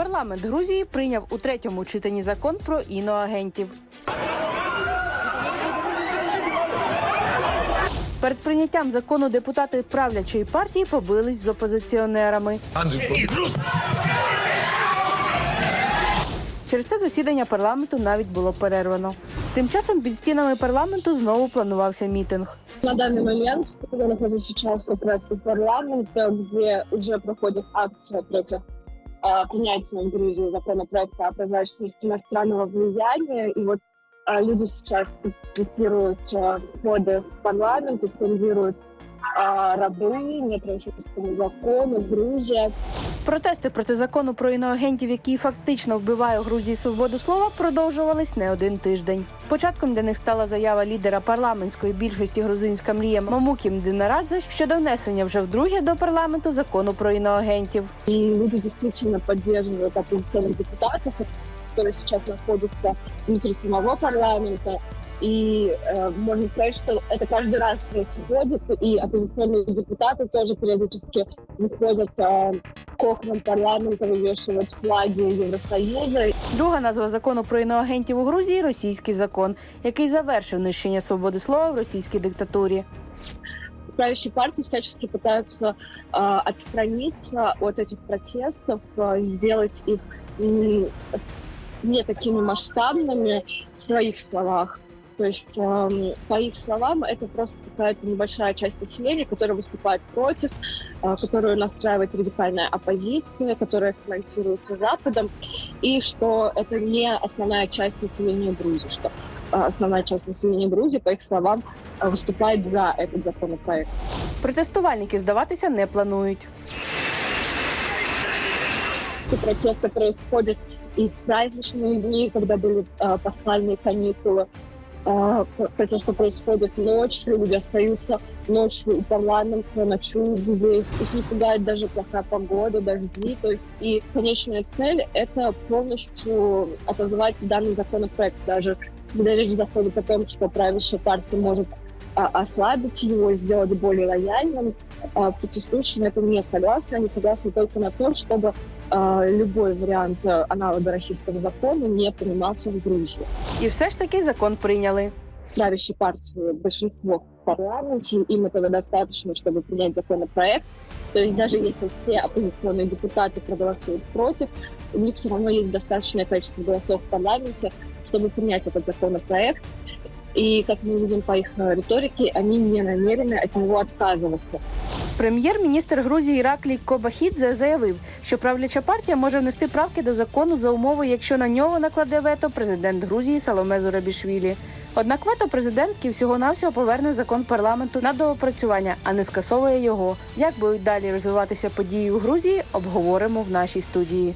Парламент Грузії прийняв у третьому читанні закон про іноагентів. Перед прийняттям закону депутати правлячої партії побились з опозиціонерами. Через це засідання парламенту навіть було перервано. Тим часом під стінами парламенту знову планувався мітинг. На данный момент я нахожусь сейчас как раз у парламента, где уже проходит а, принятия в Грузии законопроекта о прозрачности иностранного влияния. И вот люди сейчас пикетируют входы в парламент и скандируют а, рабы, нет российскому закону, Грузия. Протести проти закону про іноагентів, який фактично вбиває у Грузії свободу слова, продовжувались не один тиждень. Початком для них стала заява лідера парламентської більшості грузинська мрія Мамукім Динарадзе щодо внесення вже вдруге до парламенту закону про іноагентів. И люди действительно поддерживают оппозиционных депутатов, которые сейчас находятся внутри самого парламента. И э, можно сказать, что это каждый раз происходит, и оппозиционные депутаты тоже периодически выходят э, к окнам парламента, вывешивают флаги Евросоюза. Друга назва закону про іноагентів у Грузії російський закон, який завершив нищення свободи слова в російській диктатурі. Правящие партии всячески пытаются э, отстраниться от этих протестов, э, сделать их м, не такими масштабными в своих словах. То есть, эм, по их словам, это просто какая-то небольшая часть населения, которая выступает против, э, которую настраивает радикальная оппозиция, которая финансируется Западом, и что это не основная часть населения Грузии, что э, основная часть населения Грузии, по их словам, э, выступает за этот законопроект. Протестувальники здаватися не планують. И протесты происходят и в праздничные дни, когда были э, пасхальные каникулы. Э, протесты происходят ночью, люди остаются ночью у парламента, ночуют здесь. Их не пугает даже плохая погода, дожди. То есть и конечная цель — это полностью отозвать данный законопроект. Даже когда речь заходит о том, что правящая партия может а, ослабить его, сделать более лояльным, а, протестующие на это не согласны. Они согласны только на то, чтобы а, любой вариант а, аналога российского закона не принимался в Грузии. І все ж таки закон прийняли. Правящей партии большинство в парламенте, им этого достаточно, чтобы принять законопроект. То есть даже если все оппозиционные депутаты проголосуют против, у них все равно есть достаточное количество голосов в парламенте, чтобы принять этот законопроект. И, как мы видим по их э, риторике, они не намерены от него отказываться. Прем'єр-міністр Грузії Іраклій Кобахідзе заявив, що правляча партія може внести правки до закону за умови, якщо на нього накладе вето президент Грузії Саломе Зурабішвілі. Однак вето президентки всього навсього поверне закон парламенту на доопрацювання, а не скасовує його. Як будуть далі розвиватися події у Грузії, обговоримо в нашій студії.